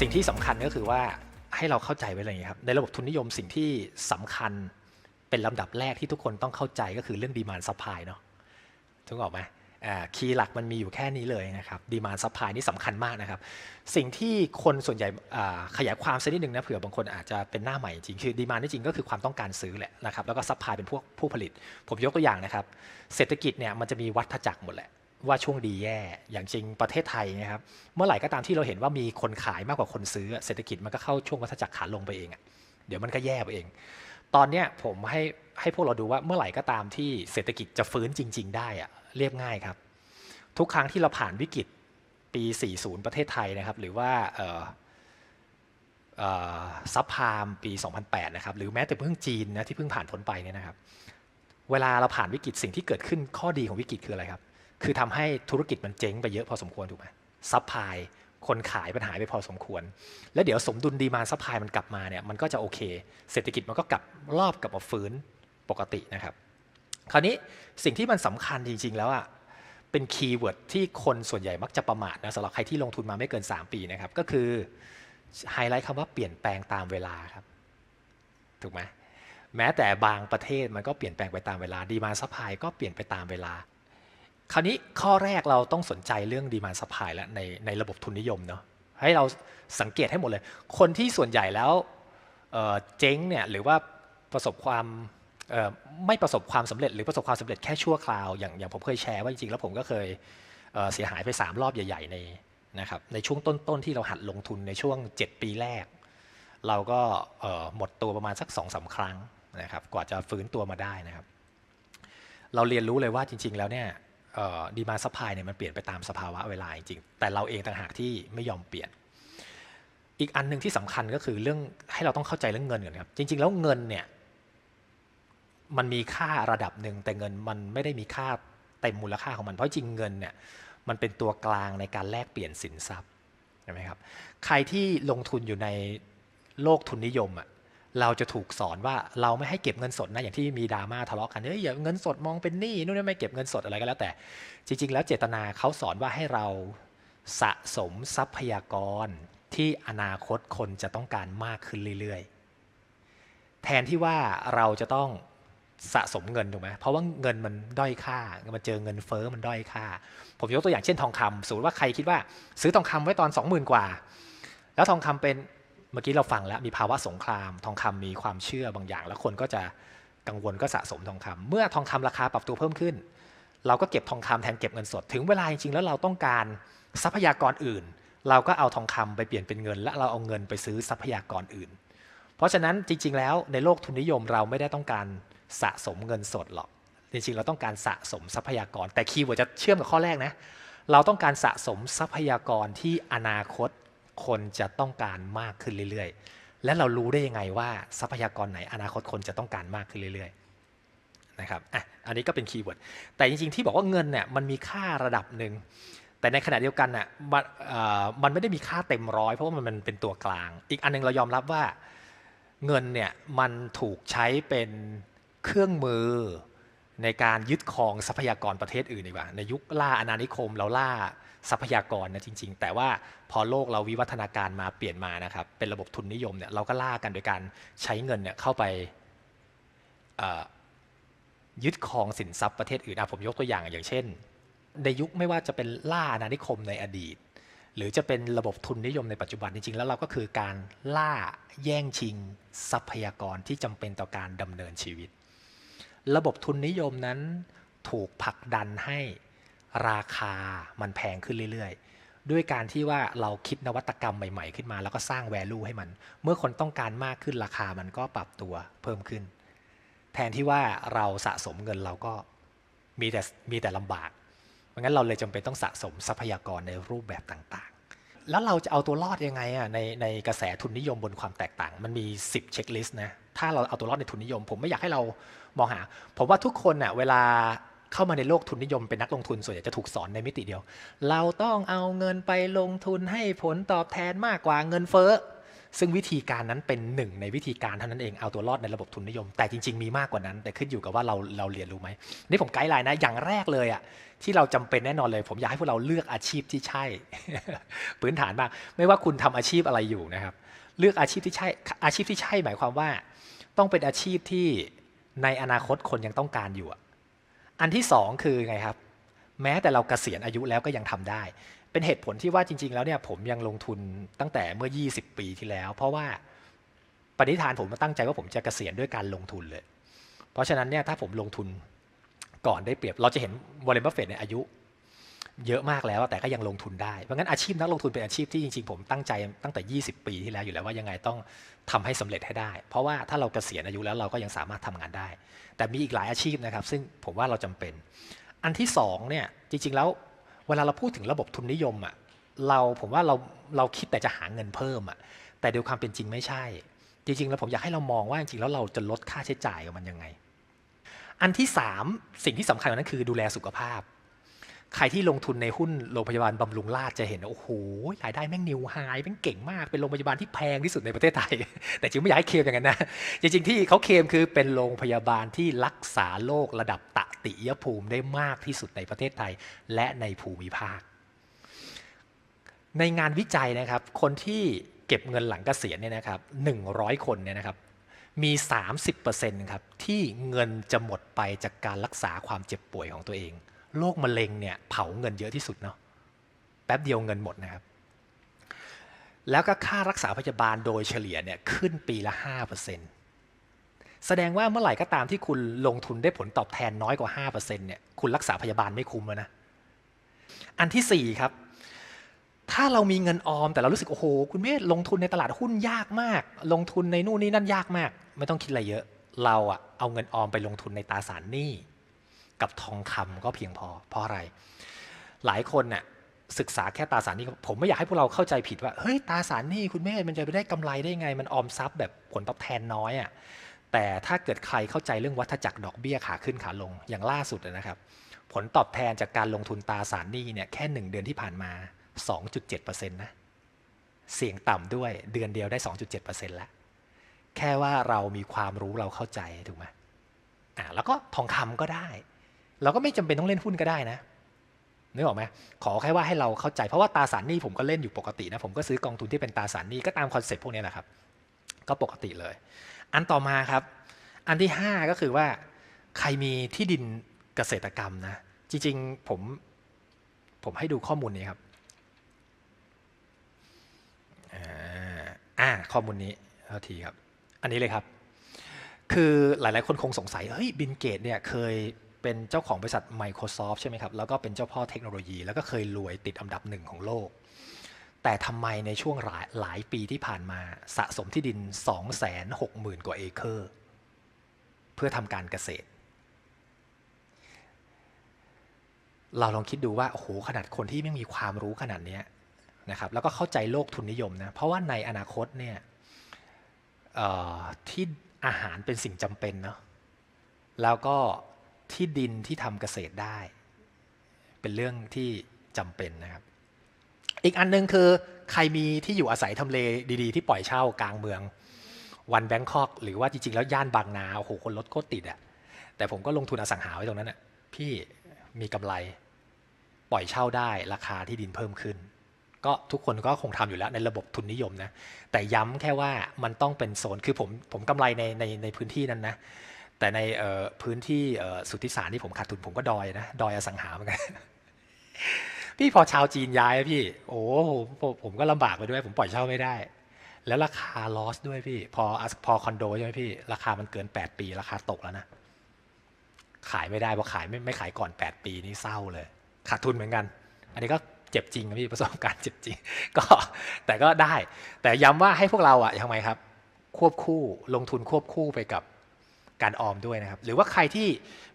สิ่งที่สำคัญก็คือว่าให้เราเข้าใจไว้เลยครับ ในระบบทุนนิยมสิ่งที่สำคัญเป็นลำดับแรกที่ทุกคนต้องเข้าใจก็คือเรื่องดีมานซัพพลายเนาะถึงออกไหมคีย์หลักมันมีอยู่แค่นี้เลยนะครับดีมานซัพพลายนี่สำคัญมากนะครับ สิ่งที่คนส่วนใหญ่ขยายความสักนิดหนึ่งนะเผื่อบางคนอาจจะเป็นหน้าใหม่จริง คือดีมานที่จริงก็คือความต้องการซื้อแหละนะครับแล้วก็ซัพพลายเป็นพวกผู้ผลิต ผมยกตัวอย่างนะครับ เศรษฐกิจเนี่ยมันจะมีวัฏจักรหมดแหละ ว่าช่วงดีแย่ อย่างจริงประเทศไทยนะครับ เมื่อไหร่ก็ตามที่เราเห็นว่ามีคนขายมากกว่าคนซื้อ เศรษฐกิจมันก็เข้าช่วงวัฏจักรขาลงไปเองอะเดี๋ยวมันก็แย่ไปเอง ตอนเนี้ยผมให้ให้พวกเราดูว่าเมื่อไหร่ก็ตามที่เศรษฐกิจจะฟื้นจริง ๆ ได้อะเรียบง่ายครับ ทุกครั้งที่เราผ่านวิกฤตปี 40 ประเทศไทยนะครับ หรือว่าซับพามปี 2008 นะครับ หรือแม้แต่เพิ่งจีนนะที่เพิ่งผ่านพ้นไปเนี่ยนะครับ เวลาเราผ่านวิกฤตสิ่งที่เกิดขึ้นข้อดีของวิกฤตคืออะไรครับ คือทำให้ธุรกิจมันเจ๊งไปเยอะพอสมควรถูกไหมซัพพลายคนขายปัญหายไปพอสมควร แล้วเดี๋ยวสมดุลดีมาซัพพลายมันกลับมาเนี่ยมันก็จะโอเค เศรษฐกิจมันก็กลับรอบกลับมาฟื้นปกตินะครับ คราวนี้สิ่งที่มันสำคัญจริง ๆ แล้วอะเป็นคีย์เวิร์ดที่คนส่วนใหญ่มักจะประมาทนะสำหรับใครที่ลงทุนมาไม่เกิน 3 ปีนะครับ ก็คือไฮไลท์คำว่าเปลี่ยนแปลงตามเวลาครับ ถูกไหมแม้แต่บางประเทศมันก็เปลี่ยนแปลงไปตามเวลาดีมาซัพพลายก็เปลี่ยนไปตามเวลา คราวนี้ข้อแรกเราต้องสนใจเรื่องดีมานซัพพลายแล้วในในระบบทุนนิยมเนาะให้เราสังเกตให้หมดเลย คนที่ส่วนใหญ่แล้วเเจ๊งเนี่ยหรือว่าประสบความไม่ประสบความสำเร็จ หรือประสบความสำเร็จแค่ชั่วคราวอย่างอย่างผมเคยแชร์ว่าจริงๆแล้วผมก็เคยเเสียหายไป 3 รอบใหญ่ ๆ ในนะครับในช่วงต้นๆที่เราหัดลงทุนในช่วง 7 ปีแรก เราก็หมดตัวประมาณสัก2อสาครั้งนะครับกว่าจะฟื้นตัวมาได้นะครับ เราเรียนรู้เลยว่าจริง ๆ แล้วเนี่ย ดีมาซัพพลายเนี่ยมันเปลี่ยนไปตามสภาวะเวลาจริงๆแต่เราเองต่างหากที่ไม่ยอมเปลี่ยน อีกอันหนึ่งที่สำคัญก็คือเรื่องให้เราต้องเข้าใจเรื่องเงินก่อนครับจริง ๆ แล้วเงินเนี่ยมันมีค่าระดับหนึ่งแต่เงินมันไม่ได้มีค่าเต็มมูลค่าของมันเพราะจริงเงินเนี่ยมันเป็นตัวกลางในการแลกเปลี่ยนสินทรัพย์ใช่ไหมครับใครที่ลงทุนอยู่ในโลกทุนนิยมอะ เราจะถูกสอนว่าเราไม่ให้เก็บเงินสดนะอย่างที่มีดราม่าทะเลาะกันเฮ้ยอย่าเงินสดมองเป็นหนี้นู่นนี่ไม่เก็บเงินสดอะไรก็แล้วแต่ จริง ๆ แล้วเจตนาเขาสอนว่าให้เราสะสมทรัพยากรที่อนาคตคนจะต้องการมากขึ้นเรื่อยๆ แทนที่ว่าเราจะต้องสะสมเงินถูกไหมเพราะว่าเงินมันด้อยค่า มันเจอเงินเฟอ้อมันด้อยค่า ผมยกตัวอย่างเช่นทองคำสมมติว่าใครคิดว่า ซื้อทองคำไว้ตอน 20,000 กว่า แล้วทองคำเป็น เมื่อกี้เราฟังแล้วมีภาวะสงคราม ทองคำมีความเชื่อบางอย่าง แล้วคนก็จะกังวลก็สะสมทองคำเมื่อทองคำราคาปรับตัวเพิ่มขึ้น เราก็เก็บทองคำแทนเก็บเงินสด ถึงเวลาจริงๆแล้วเราต้องการทรัพยากรอื่น เราก็เอาทองคำไปเปลี่ยนเป็นเงิน และเราเอาเงินไปซื้อทรัพยากรอื่น เพราะฉะนั้นจริง ๆ แล้วในโลกทุนนิยมเราไม่ได้ต้องการสะสมเงินสดหรอกจริงๆเราต้องการสะสมทรัพยากร แต่คีย์เวิร์ดจะเชื่อมกับข้อแรกนะ เราต้องการสะสมทรัพยากรที่อนาคต คนจะต้องการมากขึ้นเรื่อยๆ และเรารู้ได้ยังไงว่าทรัพยากรไหนอนาคตคนจะต้องการมากขึ้นเรื่อยๆนะครับอะอันนี้ก็เป็นคีย์เวิร์ดแต่จริงๆที่บอกว่าเงินเนี่ยมันมีค่าระดับหนึ่งแต่ในขณะเดียวกันน่ะมันมันไม่ได้มีค่าเต็มร้อยเพราะว่ามันเป็นตัวกลาง อีกอันนึงเรายอมรับว่าเงินเนี่ยมันถูกใช้เป็นเครื่องมือ ในการยึดครองทรัพยากรประเทศอื่นดีกว่า ในยุคล่าอาณานิคมเราล่าทรัพยากรนะจริง ๆ แต่ว่าพอโลกเราวิวัฒนาการมาเปลี่ยนมานะครับเป็นระบบทุนนิยมเนี่ยเราก็ล่ากันโดยการใช้เงินเนี่ยเข้าไปยึดครองสินทรัพย์ประเทศอื่นอะผมยกตัวอย่างอย่างเช่น ในยุคไม่ว่าจะเป็นล่าอาณานิคมในอดีต หรือจะเป็นระบบทุนนิยมในปัจจุบันจริงๆ แล้วเราก็คือการล่าแย่งชิงทรัพยากรที่จำเป็นต่อการดำเนินชีวิต ระบบทุนนิยมนั้นถูกผลักดันให้ราคามันแพงขึ้นเรื่อยๆ ด้วยการที่ว่าเราคิดนวัตกรรมใหม่ๆ ขึ้นมา แล้วก็สร้างแวลูให้มัน เมื่อคนต้องการมากขึ้นราคามันก็ปรับตัวเพิ่มขึ้น แทนที่ว่าเราสะสมเงินเราก็มีแต่มีแต่ลำบากเพราะงั้นเราเลยจำเป็นต้องสะสมทรัพยากรในรูปแบบต่างๆ แล้วเราจะเอาตัวรอดยังไงอะในในกระแสทุนนิยมบนความแตกต่าง มันมี 10 เช็คลิสต์นะ ถ้าเราเอาตัวรอดในทุนนิยม ผมไม่อยากให้เรามองหา ผมว่าทุกคนอะเวลาเข้ามาในโลกทุนนิยมเป็นนักลงทุนส่วนใหญ่จะถูกสอนในมิติเดียว เราต้องเอาเงินไปลงทุนให้ผลตอบแทนมากกว่าเงินเฟ้อซึ่งวิธีการนั้นเป็นหนึ่งในวิธีการเท่านั้นเองเอาตัวรอดในระบบทุนนิยม แต่จริง ๆ มีมากกว่านั้น แต่ขึ้นอยู่กับว่าเราเราเรียนรู้ไหมนี่ผมไกด์ไลน์นะอย่างแรกเลยอะที่เราจำเป็นแน่นอนเลย ผมอยากให้พวกเราเลือกอาชีพที่ใช่ พื้นฐานมาก ไม่ว่าคุณทำอาชีพอะไรอยู่นะครับ เลือกอาชีพที่ใช่อาชีพที่ใช่หมายความว่า ต้องเป็นอาชีพที่ในอนาคตคนยังต้องการอยู่อันที่สองคือไงครับ แม้แต่เราเกษียณอายุแล้วก็ยังทำได้ เป็นเหตุผลที่ว่าจริง ๆ แล้วเนี่ยผมยังลงทุนตั้งแต่เมื่อ 20 ปีที่แล้ว เพราะว่าปณิธานผมมาตั้งใจว่าผมจะเกษียณด้วยการลงทุนเลย เพราะฉะนั้นเนี่ยถ้าผมลงทุนก่อนได้เปรียบเราจะเห็นวอร์เรนบัฟเฟตในอายุ เยอะมากแล้วแต่ก็ยังลงทุนได้ เพราะงั้นอาชีพนักลงทุนเป็นอาชีพที่จริงๆ ผมตั้งใจตั้งแต่ 20 ปีที่แล้วอยู่แล้วว่ายังไงต้องทำให้สำเร็จให้ได้ เพราะว่าถ้าเราเกษียณอายุแล้วเราก็ยังสามารถทำงานได้ แต่มีอีกหลายอาชีพนะครับ ซึ่งผมว่าเราจำเป็น อันที่สองเนี่ยจริงๆแล้วเวลาเราพูดถึงระบบทุนนิยมอะเราผมว่าเราเราคิดแต่จะหาเงินเพิ่มอะแต่โดยความเป็นจริงไม่ใช่ จริงๆ แล้วผมอยากให้เรามองว่าจริงๆแล้วเราจะลดค่าใช้จ่ายกับมันยังไง อันที่สามสิ่งที่สำคัญกว่านั้นคือดูแลสุขภาพ ใครที่ลงทุนในหุ้นโรงพยาบาลบำรุงราษฎร์จะเห็นโอ้โหรายได้แม่งนิวไฮแม่งเก่งมาก เป็นโรงพยาบาลที่แพงที่สุดในประเทศไทย แต่จริงไม่อยากให้เคลมอย่างนั้นนะ จริงๆที่เขาเคลมคือเป็นโรงพยาบาลที่รักษาโรคระดับตติยภูมิได้มากที่สุดในประเทศไทย และในภูมิภาค ในงานวิจัยนะครับ คนที่เก็บเงินหลังเกษียณเนี่ยนะครับ100 คนเนี่ยนะครับมี 30%ครับที่เงินจะหมดไปจากการรักษาความเจ็บป่วยของตัวเอง โรคมะเร็งเนี่ยเผาเงินเยอะที่สุดเนาะแป๊บเดียวเงินหมดนะครับ แล้วก็ค่ารักษาพยาบาลโดยเฉลี่ยเนี่ยขึ้นปีละ 5%แสดงว่าเมื่อไหร่ก็ตามที่คุณลงทุนได้ผลตอบแทนน้อยกว่า 5%เนี่ยคุณรักษาพยาบาลไม่คุ้มแล้วนะ อันที่ 4 ครับ ถ้าเรามีเงินออมแต่เรารู้สึกโอ้โห คุณเมธลงทุนในตลาดหุ้นยากมาก ลงทุนในนู่นนี่นั่นยากมาก ไม่ต้องคิดอะไรเยอะ เราอะเอาเงินออมไปลงทุนในตราสารหนี้ กับทองคำก็เพียงพอ เพราะอะไร หลายคนเนี่ยศึกษาแค่ตราสารนี้ผมไม่อยากให้พวกเราเข้าใจผิดว่าเฮ้ยตราสารนี้คุณเมธมันจะไปได้กำไรได้ไง มันออมทรัพย์แบบผลตอบแทนน้อยอะแต่ถ้าเกิดใครเข้าใจเรื่องวัฏจักรดอกเบี้ยขาขึ้นขาลงอย่างล่าสุดนะครับ ผลตอบแทนจากการลงทุนตราสารนี้เนี่ยแค่หนึ่งเดือนที่ผ่านมา 2.7%นะเสี่ยงต่ำด้วยเดือนเดียวได้ 2.7%แล้วแค่ว่าเรามีความรู้เราเข้าใจถูกไหมอ่าแล้วก็ทองคำก็ได้ เราก็ไม่จำเป็นต้องเล่นหุ้นก็ได้นะนึกออกไหมขอแค่ว่าให้เราเข้าใจเพราะว่าตราสารหนี้ผมก็เล่นอยู่ปกตินะผมก็ซื้อกองทุนที่เป็นตราสารหนี้ก็ตามคอนเซ็ปต์พวกนี้แหละครับ ก็ปกติเลย อันต่อมาครับ อันที่ 5 ก็คือว่า ใครมีที่ดินเกษตรกรรมนะ จริงๆผมผมให้ดูข้อมูลนี้ครับอ่าข้อมูลนี้เท่าทีครับ อันนี้เลยครับ คือหลายๆคนคงสงสัยเฮ้ยบินเกตเนี่ยเคย เป็นเจ้าของบริษัท Microsoft ใช่ไหมครับ แล้วก็เป็นเจ้าพ่อเทคโนโลยี แล้วก็เคยรวยติดอันดับหนึ่งของโลก แต่ทำไมในช่วงหลายหลายปีที่ผ่านมาสะสมที่ดิน 260,000 กว่าเอเคอร์ เพื่อทำการเกษตร เราลองคิดดูว่า โอ้โห ขนาดคนที่ไม่มีความรู้ขนาดนี้นะครับแล้วก็เข้าใจโลกทุนนิยมนะ เพราะว่าในอนาคตเนี่ยที่อาหารเป็นสิ่งจำเป็นเนาะแล้วก็ ที่ดินที่ทำเกษตรได้ เป็นเรื่องที่จำเป็นนะครับ อีกอันนึงคือใครมีที่อยู่อาศัยทำเลดีๆ ที่ปล่อยเช่ากลางเมืองวันแบงคอกหรือว่าจริงๆ แล้วย่านบางนาโอ้โหคนรถโคตรติดอะแต่ผมก็ลงทุนอสังหาไว้ตรงนั้นอะพี่มีกำไรปล่อยเช่าได้ราคาที่ดินเพิ่มขึ้น ก็ทุกคนก็คงทำอยู่แล้วในระบบทุนนิยมนะแต่ย้ำแค่ว่ามันต้องเป็นโซนคือผมผมกำไรในในในพื้นที่นั้นนะ แต่ในพื้นที่สุทธิสารที่ผมขาดทุนผมก็ดอยนะดอยอสังหาเหมือนกันพี่พอชาวจีนย้ายพี่ โอ้ผมก็ลำบากไปด้วย ผมปล่อยเช่าไม่ได้ แล้วราคาลอสด้วยพี่ พอพอคอนโดใช่ไหมพี่ ราคามันเกิน 8 ปี ราคาตกแล้วนะ ขายไม่ได้เพราะขายไม่ไม่ขายก่อน 8 ปีนี่เศร้าเลย ขาดทุนเหมือนกัน อันนี้ก็เจ็บจริงนะพี่ประสบการณ์เจ็บจริง ก็แต่ก็ได้ แต่ย้ำว่าให้พวกเราอะทำไมครับ ควบคู่ลงทุนควบคู่ไปกับ การออมด้วยนะครับ หรือว่าใครที่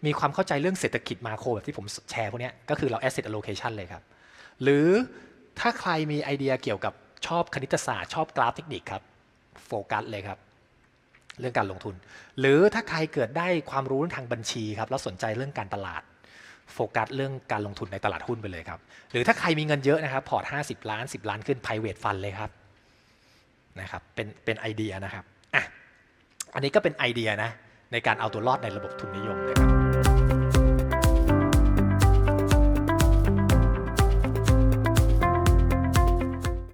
มีความเข้าใจเรื่องเศรษฐกิจมาโครแบบที่ผมแชร์พวกนี้ก็คือเรา asset allocation เลยครับ หรือถ้าใครมีไอเดียเกี่ยวกับชอบคณิตศาสตร์ ชอบกราฟเทคนิคครับโฟกัสเลยครับ เรื่องการลงทุน หรือถ้าใครเกิดได้ความรู้ทางบัญชีครับแล้วสนใจเรื่องการตลาดโฟกัสเรื่องการลงทุนในตลาดหุ้นไปเลยครับ หรือถ้าใครมีเงินเยอะนะครับ พอร์ต 50 ล้าน 10 ล้านขึ้น private fund เลยครับนะครับเป็นเป็นไอเดียนะครับอะอันนี้ก็เป็นไอเดียนะ ในการเอาตัวรอดในระบบทุนนิยมนะครับ